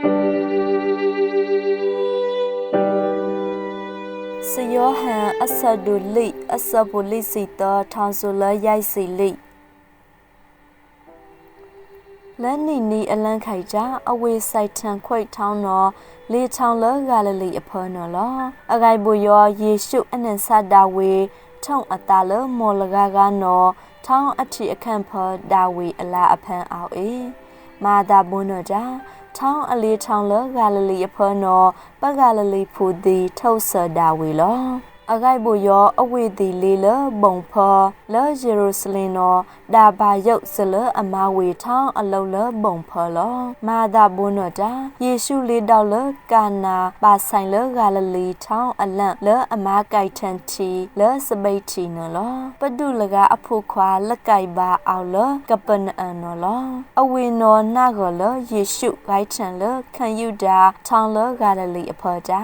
စယောဟန်အဆဒုလိအဆပုလိစီတထောင်ဆိုလရိုက်စီလိလန်နီနီအလန်းခိုက်ကြအဝေးဆိုင်ထန်ခွိတ်ထောင်းတော်လေချောင်းလဂါလလီအဖောနော်လောအဂိုင်ဘူယောယေရှုအနန်ဆဒါဝေထုံအတာလမောလဂါကနော်ထောင်းအထီအခန့်ဖောဒါဝေအလာအဖန်အောင်အေ မာတာဘွန်းတော်ကြထောင်းအလေးထောင်းလဂါလလီအဖောနော်ပဂါလလီဖူဒီထုတ်ဆဒါဝေလောအဂိုက်ဘူယောအဝေတီလေးလဘုံဖောလောယေရုရှလင်နော် ဒါဘာယုတ်စလအမဝေထောင်းအလုံးလဘုံဖောလောမာသာဘုန်းတော်တာယေရှုလေးတောက်လကာနာပါဆိုင်လဂါလလီထောင်းအလန့်လအမကိုက်ထန်တီလစပိတ်တီနော်လောပဒုလကအဖို့ခွာလက်ကိုက်ပါအောင်လကပနအန်နော်လောအဝေနော်နာဂလယေရှုဂိုက်ထန်လခံယူတာထောင်းလဂါလလီအဖော်တာ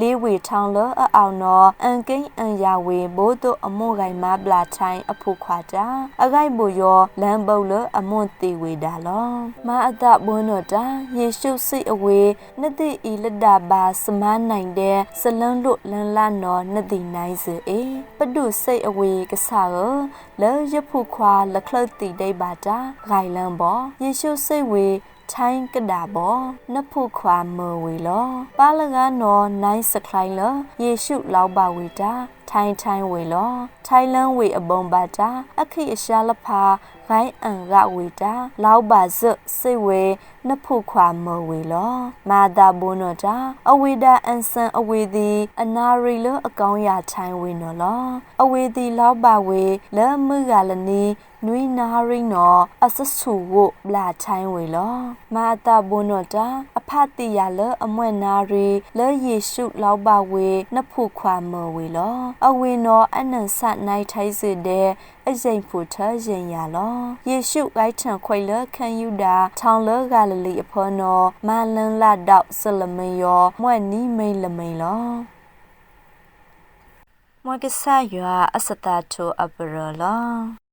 လေးဝေထောင်းလအအောင်နော်အန်ကိန်းအန်ယာဝေဘိုးတို့အမို့ကိုင်မပလာထိုင်းအဖို့ခွာတာအဂိုက်ဘူယောလမ်းပုတ်လအမွန်တီဝေတာလောမအတဘွန်းတော်တာယေရှုစိတ်အဝေနှစ်တိဤလက်တာပါစမနိုင်တဲ့စလန်းလို့လန်းလာနော်နှစ်တိနိုင်စေအေပဒုစိတ်အဝေကဆာရလဲရဖို့ခွာလက်ခလတ်တီဒိတ်ပါတာဂိုင်လန်ဘောယေရှုစိတ်ဝေထိုင်းကဒါဘောနဖုခွာမဝေလောပါလကနော်နိုင်စခလိုင်းလယေရှုလောက်ပါဝေတာထိုင်းထိုင်းဝေလောထိုင်းလန်းဝေအပုံပါတာအခိအရှာလဖာဂိုင်းအန်ရဝေတာလောက်ပါဇစိတ်ဝေနဖုခွာမဝေလောမာတာဘုံနောတာအဝေဒအန်ဆန်အဝေသည်အနာရီလအကောင်းရထိုင်းဝေနော်လောအဝေသည်လောက်ပါဝေလမှုကလနီနွေနာရိနောအဆဆူဝဘလာချိုင်းဝေလောမာတာဘုနောတာအ ဖတိယလအမွဲ့နာရီလဲယေရှုလောက်ပါဝေနဖုခွာမဝေလောအဝေနောအနန်ဆနိုင်ထိုင်းစေတဲ့အရင်ဖူထရင်ရလောယေရှုဂိုက်ထံခွိလခံယူတာထောင်လဂါလလီအဖောနောမာလန်လာတောက်ဆလမင်ယောမွဲ့နီမိန်လမိန်လောမွဲ့ကဆာရွာအစတာထိုအပရလော